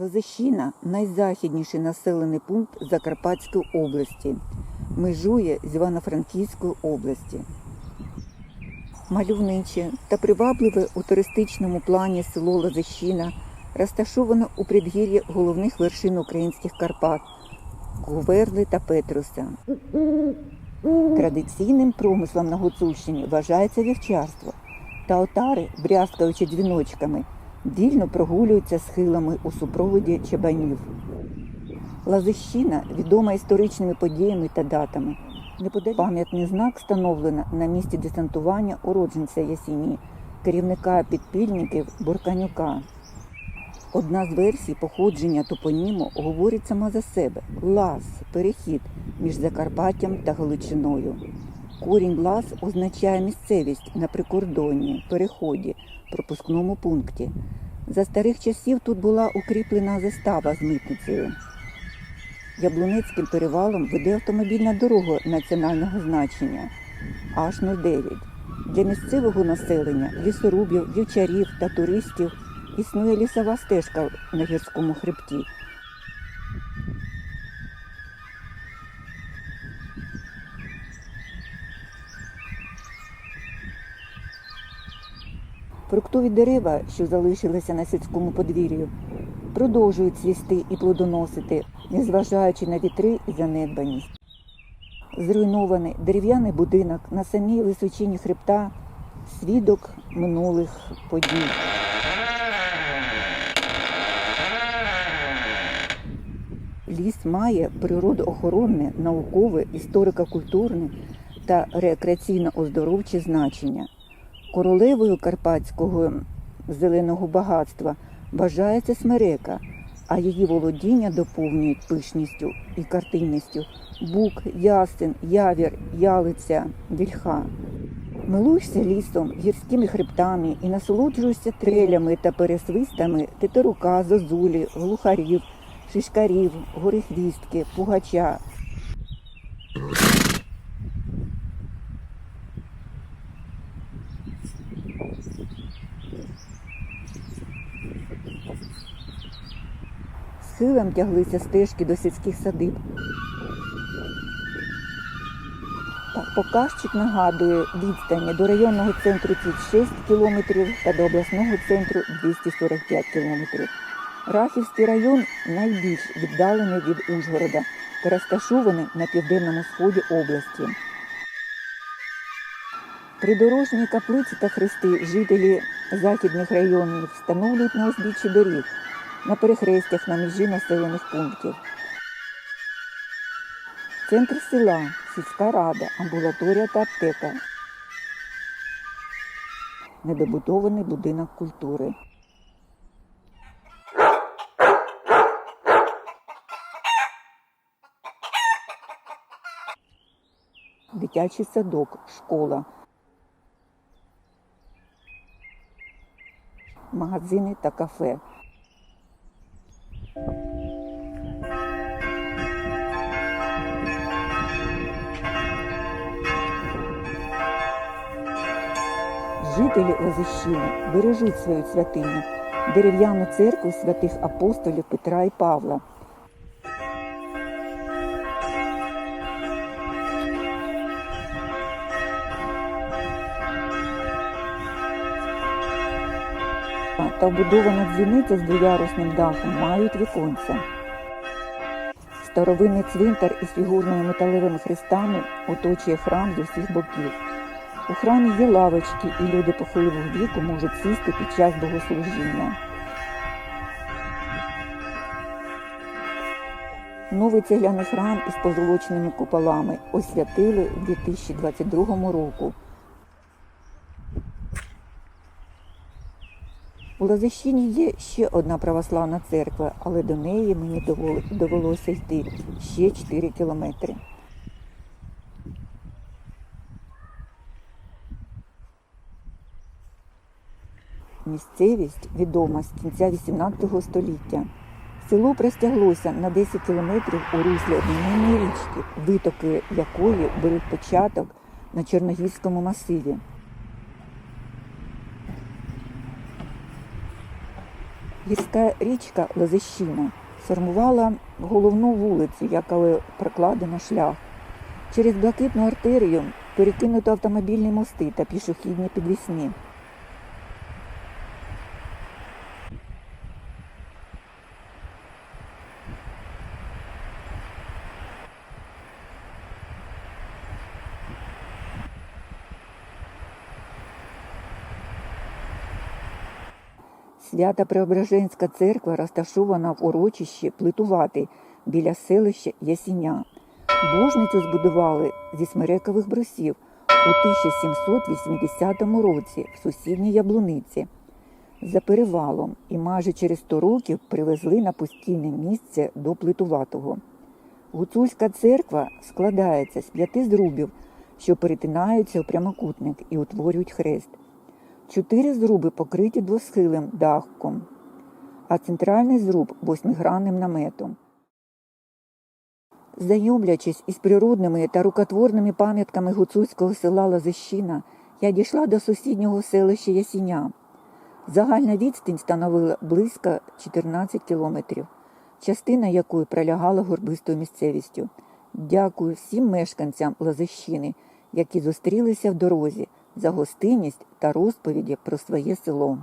Лозищина найзахідніший населений пункт Закарпатської області. Межує з Івано-Франківською області. Мальовниче та привабливе у туристичному плані село Лозищина розташовано у предгір'ї головних вершин українських Карпат Говерли та Петруса. Традиційним промислом на Гуцульщині вважається вівчарство, та отари, брязкаючи дзвіночками, вільно прогулюються схилами у супроводі чабанів. Лазищина відома історичними подіями та датами. Неподалік пам'ятний знак встановлено на місці десантування уродженця Ясіні, керівника підпільників Бурканюка. Одна з версій походження топоніму говорить сама за себе лаз перехід між Закарпаттям та Галичиною. Корінь лаз означає місцевість на прикордонні, переході, пропускному пункті. За старих часів тут була укріплена застава з митницею. Яблунецьким перевалом веде автомобільна дорога національного значення H09. Для місцевого населення, лісорубів, вівчарів та туристів існує лісова стежка на гірському хребті. Фруктові дерева, що залишилися на сільському подвір'ю, продовжують цвісти і плодоносити, незважаючи на вітри і занедбаність. Зруйнований дерев'яний будинок на самій височині хребта свідок минулих подій. Ліс має природоохоронне, наукове, історико-культурне та рекреаційно-оздоровче значення. Королевою карпатського зеленого багатства вважається смерека, а її володіння доповнюють пишністю і картинністю бук, ясен, явір, ялиця, вільха. Милуєшся лісом, гірськими хребтами і насолоджуєшся трелями та пересвистами тетерука, зозулі, глухарів, шишкарів, горихвістки, пугача. Схилем тяглися стежки до сільських садиб. Так, Показчик нагадує відстані до районного центру 36 кілометрів та до обласного центру 245 кілометрів. Рахівський район найбільш віддалений від Ужгорода та розташований на південному сході області. Придорожні каплиці та хрести жителі західних районів встановлюють на узбіччі доріг, на перехрестях на межі населених пунктів. Центр села, сільська рада, амбулаторія та аптека. Недобудований будинок культури. Дитячий садок, школа. Магазини та кафе. Жителі Лозищини бережуть свою святиню, дерев'яну церкву святих апостолів Петра і Павла. Та вбудована дзвіниця з двоярусним дахом мають віконця. Старовинний цвинтар із фігурними металевими хрестами оточує храм з усіх боків. У храмі є лавочки, і люди похилого віку можуть сісти під час богослужіння. Новий цегляний храм із позолоченими куполами освятили у 2022 року. У Лозищині є ще одна православна церква, але до неї мені довелося йти ще 4 кілометри. Місцевість відома з кінця XVIII століття. Село простяглося на 10 кілометрів у руслі одноіменної річки, витоки якої беруть початок на Чорногірському масиві. Гірська річка Лозищина сформувала головну вулицю, яка прокладена шлях. Через блакитну артерію перекинуто автомобільні мости та пішохідні підвісні. Свята Преображенська церква розташована в урочищі Плитувати біля селища Ясіня. Божницю збудували зі смерекових брусів у 1780 році в сусідній Яблуниці. За перевалом і майже через 100 років привезли на постійне місце до Плитуватого. Гуцульська церква складається з п'яти зрубів, що перетинаються у прямокутник і утворюють хрест. Чотири зруби покриті двосхилим дахком, а центральний зруб восьмигранним наметом. Знайомлячись із природними та рукотворними пам'ятками гуцульського села Лазищина, я дійшла до сусіднього селища Ясіня. Загальна відстань становила близько 14 кілометрів, частина якої пролягала горбистою місцевістю. Дякую всім мешканцям Лазищини, які зустрілися в дорозі за гостинність та розповіді про своє село.